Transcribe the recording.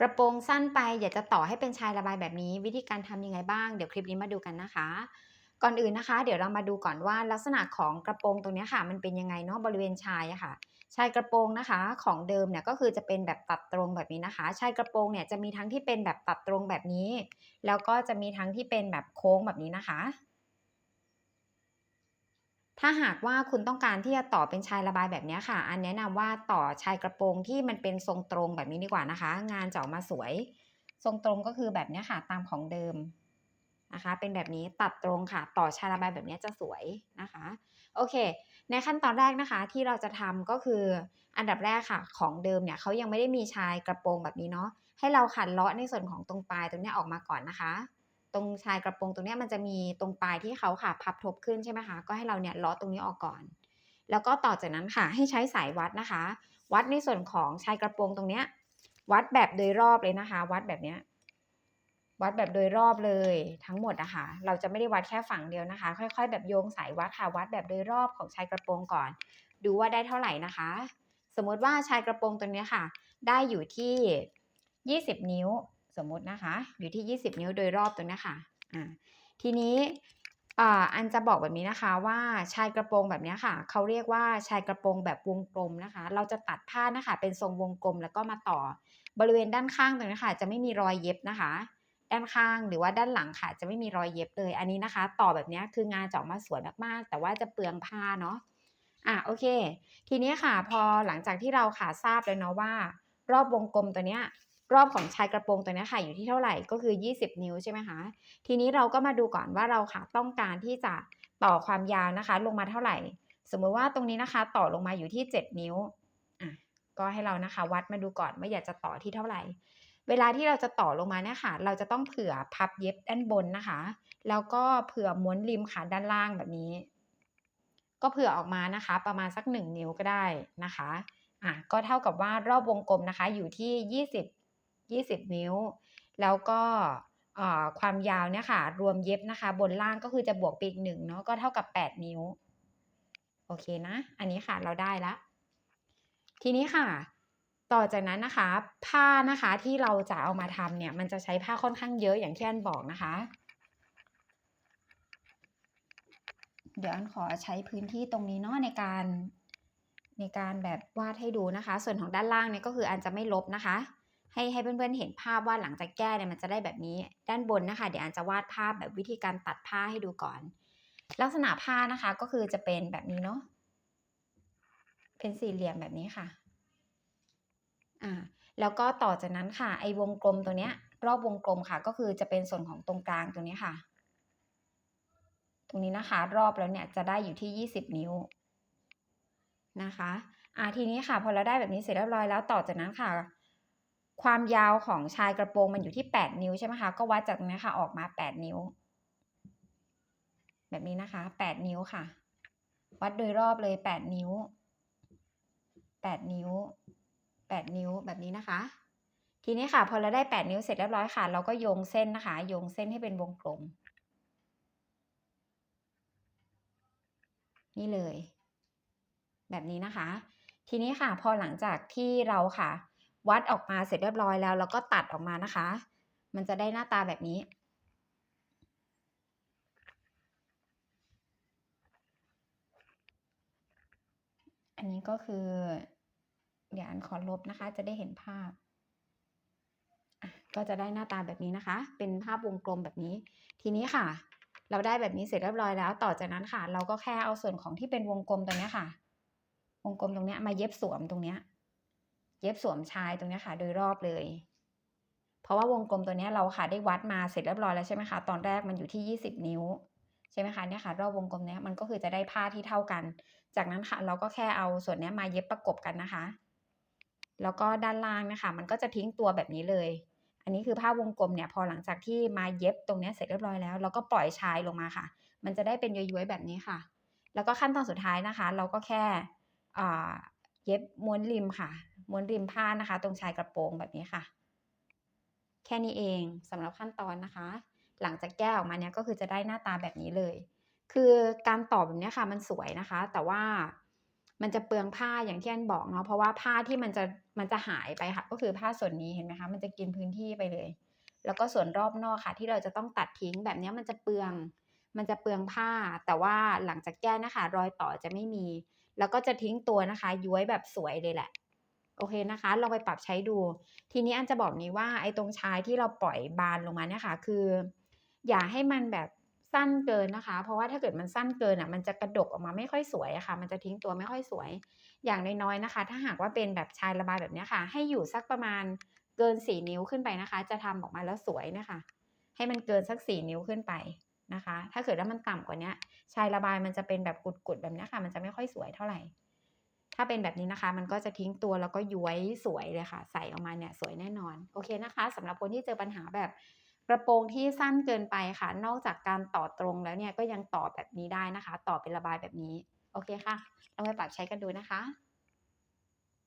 กระโปรงสั้นไปอยากจะต่อให้เป็นชายระบายแบบนี้ วิธีการทำยังไงบ้างเดี๋ยวคลิปนี้มาดูกันนะคะ ก่อนอื่นนะคะ เดี๋ยวเรามาดูก่อนว่าลักษณะของกระโปรงตรงนี้ค่ะ มันเป็นยังไงเนาะบริเวณชายอะค่ะชายกระโปรงนะคะ ของเดิมเนี่ยก็คือจะเป็นแบบตัดตรงแบบนี้นะคะชายกระโปรงเนี่ยจะมีทั้งที่เป็นแบบตัดตรงแบบนี้ แล้วก็จะมีทั้งที่เป็นแบบโค้งแบบนี้นะคะ ถ้าหากว่าคุณต้องการที่จะต่อเป็นชายระบายแบบนี้ค่ะ อันแนะนำว่าต่อชายกระโปรงที่มันเป็นทรงตรงแบบนี้ดีกว่านะคะ งานจะออกมาสวย ทรงตรงก็คือแบบนี้ค่ะตามของเดิมนะคะ เป็นแบบนี้ตัดตรงค่ะ ต่อชายระบายแบบนี้จะสวยนะคะ โอเค ในขั้นตอนแรกนะคะที่เราจะทำก็คืออันดับแรกค่ะ ของเดิมเนี่ยเขายังไม่ได้มีชายกระโปรงแบบนี้เนาะให้เราขัดเลาะในส่วนของตรงปลายตรงนี้ออกมาก่อนนะคะ ตรงชายกระโปรงตรงนี้มันจะมีตรงปลายที่เขาค่ะพับทบขึ้นใช่ไหมคะ ก็ให้เราเนี่ยลาะตรงนี้ออกก่อน แล้วก็ต่อจากนั้นค่ะให้ใช้สายวัดนะคะ วัดในส่วนของชายกระโปรงตรงเนี้ยวัดแบบโดยรอบเลยนะคะ วัดแบบเนี้ยวัดแบบโดยรอบเลยทั้งหมดนะคะเราจะไม่ได้วัดแค่ฝั่งเดียวนะคะ ค่อย ๆ แบบโยงสายวัดค่ะวัดแบบโดยรอบของชายกระโปรงก่อน ดูว่าได้เท่าไหร่นะคะ สมมติว่าชายกระโปรงตัวนี้ค่ะ ได้อยู่ที่ 20 นิ้ว สมมตินะคะ อยู่ที่ 20 นิ้วโดยรอบตรงนี้ค่ะอ่าทีนี้อ่าอันจะบอกแบบนี้นะคะว่าชายกระโปรงแบบนี้ค่ะเขาเรียกว่าชายกระโปรงแบบวงกลมนะคะ เราจะตัดผ้านะคะเป็นทรงวงกลมแล้วก็มาต่อบริเวณด้านข้างตรงนี้ค่ะจะไม่มีรอยเย็บนะคะ ด้านข้างหรือว่าด้านหลังค่ะ จะไม่มีรอยเย็บเลยอันนี้นะคะ ต่อแบบนี้คืองานจะออกมาสวยมากๆ แต่ว่าจะเปลืองผ้าเนาะอะโอเค ทีนี้ค่ะพอหลังจากที่เราค่ะทราบแล้วเนาะว่า รอบวงกลมตัวเนี้ย รอบของชายกระโปรงตัวนี้ค่ะอยู่ที่เท่าไหร่ก็คือ 20 นิ้วใช่ไหมคะ ทีนี้เราก็มาดูก่อนว่าเราค่ะต้องการที่จะต่อความยาวนะคะ ลงมาเท่าไหร่ สมมติว่าตรงนี้นะคะ ต่อลงมาอยู่ที่ 7 นิ้วอะก็ให้เรานะคะ วัดมาดูก่อนว่าอยากจะต่อที่เท่าไหร่ เวลาที่เราจะต่อลงมาเนี่ยค่ะ เราจะต้องเผื่อพับเย็บด้านบนนะคะ แล้วก็เผื่อม้วนริมค่ะด้านล่างแบบนี้ ก็เผื่อออกมานะคะ ประมาณสัก 1 นิ้วก็ได้นะคะอะก็เท่ากับว่ารอบวงกลมนะคะ อยู่ที่ 20 20 นิ้ว แล้วก็ความยาวเนี่ยค่ะรวมเย็บนะคะ บนล่างก็คือจะบวกไปอีกหนึ่งเนาะก็เท่ากับ 8 นิ้ว โอเคนะ อันนี้ค่ะเราได้แล้วทีนี้ค่ะ ต่อจากนั้นนะคะ ผ้านะคะที่เราจะเอามาทำเนี่ย มันจะใช้ผ้าค่อนข้างเยอะอย่างที่อันบอกนะคะ เดี๋ยวอันขอใช้พื้นที่ตรงนี้เนาะในการในการแบบวาดให้ดูนะคะ ส่วนของด้านล่างเนี่ยก็คืออันจะไม่ลบนะคะ ให้ให้เพื่อนๆเห็นภาพว่าหลังจากแก้เนี่ยมันจะได้แบบนี้ด้านบนนะคะ เดี๋ยวอันจะวาดภาพแบบวิธีการตัดผ้าให้ดูก่อน ลักษณะผ้านะคะก็คือจะเป็นแบบนี้เนาะเป็นสี่เหลี่ยมแบบนี้ค่ะอ่าแล้วก็ต่อจากนั้นค่ะ ไอ้วงกลมตัวเนี้ย รอบวงกลมค่ะ ก็คือจะเป็นส่วนของตรงกลางตรงนี้ค่ะ ตรงนี้นะคะ รอบแล้วเนี่ยจะได้อยู่ที่ 20 นิ้วนะคะอ่าทีนี้ค่ะ พอเราได้แบบนี้เสร็จเรียบร้อยแล้วต่อจากนั้นค่ะ ความยาวของชายกระโปรงมันอยู่ที่ 8 นิ้วใช่ไหมคะ ก็วัดจากตรงนี้ค่ะ ออกมา 8 นิ้ว แบบนี้นะคะ 8 นิ้วค่ะ วัดโดยรอบเลย 8 นิ้ว 8 นิ้ว 8 นิ้วแบบนี้นะคะ ทีนี้ค่ะ พอเราได้ 8 นิ้วเสร็จเรียบร้อยค่ะ เราก็โยงเส้นนะคะ โยงเส้นให้เป็นวงกลม นี่เลย แบบนี้นะคะ ทีนี้ค่ะ พอหลังจากที่เราค่ะ วัดออกมาเสร็จเรียบร้อยแล้ว แล้วก็ตัดออกมานะคะ มันจะได้หน้าตาแบบนี้ อันนี้ก็คือ เดี๋ยวอันขอลบนะคะ จะได้เห็นภาพ ก็จะได้หน้าตาแบบนี้นะคะ เป็นภาพวงกลมแบบนี้ ทีนี้ค่ะ เราได้แบบนี้เสร็จเรียบร้อยแล้ว ต่อจากนั้นค่ะ เราก็แค่เอาส่วนของที่เป็นวงกลมตรงนี้ค่ะ วงกลมตรงนี้มาเย็บสวมตรงนี้ เย็บสวมชายตรงนี้ค่ะ โดยรอบเลย เพราะว่าวงกลมตัวนี้เราค่ะได้วัดมาเสร็จเรียบร้อยแล้วใช่ไหมคะ ตอนแรกมันอยู่ที่ 20 นิ้วใช่ไหมคะเนี่ยค่ะ รอบวงกลมเนี้ยมันก็คือจะได้ผ้าที่เท่ากัน จากนั้นค่ะเราก็แค่เอาส่วนนี้มาเย็บประกบกันนะคะ แล้วก็ด้านล่างนะคะ มันก็จะทิ้งตัวแบบนี้เลย อันนี้คือผ้าวงกลมเนี่ยพอหลังจากที่มาเย็บตรงนี้เสร็จเรียบร้อยแล้ว เราก็ปล่อยชายลงมาค่ะ มันจะได้เป็นย้วยๆแบบนี้ค่ะ แล้วก็ขั้นตอนสุดท้ายนะคะ เราก็แค่เย็บม้วนริมค่ะ ม้วนริมผ้านะคะ ตรงชายกระโปรงแบบนี้ค่ะ แค่นี้เองสำหรับขั้นตอนนะคะ หลังจากแก้ออกมาเนี่ยก็คือจะได้หน้าตาแบบนี้เลย คือการต่อแบบนี้ค่ะ มันสวยนะคะ แต่ว่ามันจะเปลืองผ้าอย่างที่อันบอกเนาะเพราะว่าผ้าที่มันจะมันจะหายไปค่ะ ก็คือผ้าส่วนนี้เห็นไหมคะ มันจะกินพื้นที่ไปเลย แล้วก็ส่วนรอบนอกค่ะ ที่เราจะต้องตัดทิ้งแบบนี้มันจะเปลือง มันจะเปลืองผ้า แต่ว่าหลังจากแก้นะคะ รอยต่อจะไม่มี แล้วก็จะทิ้งตัวนะคะ ย้วยแบบสวยเลยแหละ โอเคนะคะลองไปปรับใช้ดู ทีนี้อันจะบอกนี้ว่าไอ้ตรงชายที่เราปล่อยบานลงมาเนี่ยค่ะ คือ อย่าให้มันแบบสั้นเกินนะคะ เพราะว่าถ้าเกิดมันสั้นเกินอะ มันจะกระดกออกมาไม่ค่อยสวยอะค่ะ มันจะทิ้งตัวไม่ค่อยสวย อย่างน้อยๆนะคะ ถ้าหากว่าเป็นแบบชายระบายแบบนี้ค่ะ ให้อยู่สักประมาณเกินสี่นิ้วขึ้นไปนะคะ จะทำออกมาแล้วสวยนะคะ ให้มันเกินสักสี่นิ้วขึ้นไปนะคะ ถ้าเกิดว่ามันต่ำกว่าเนี้ยชายระบายมันจะเป็นแบบกุดๆแบบนี้ค่ะ มันจะไม่ค่อยสวยเท่าไหร่ ถ้าเป็นแบบนี้นะคะ มันก็จะทิ้งตัวแล้วก็ย้วยสวยเลยค่ะ ใส่ออกมาเนี่ยสวยแน่นอน โอเคนะคะสำหรับคนที่เจอปัญหาแบบกระโปรงที่สั้นเกินไปค่ะ นอกจากการต่อตรงแล้วเนี่ยก็ยังต่อแบบนี้ได้นะคะ ต่อเป็นระบายแบบนี้ โอเคค่ะเอาไปปรับใช้กันดูนะคะ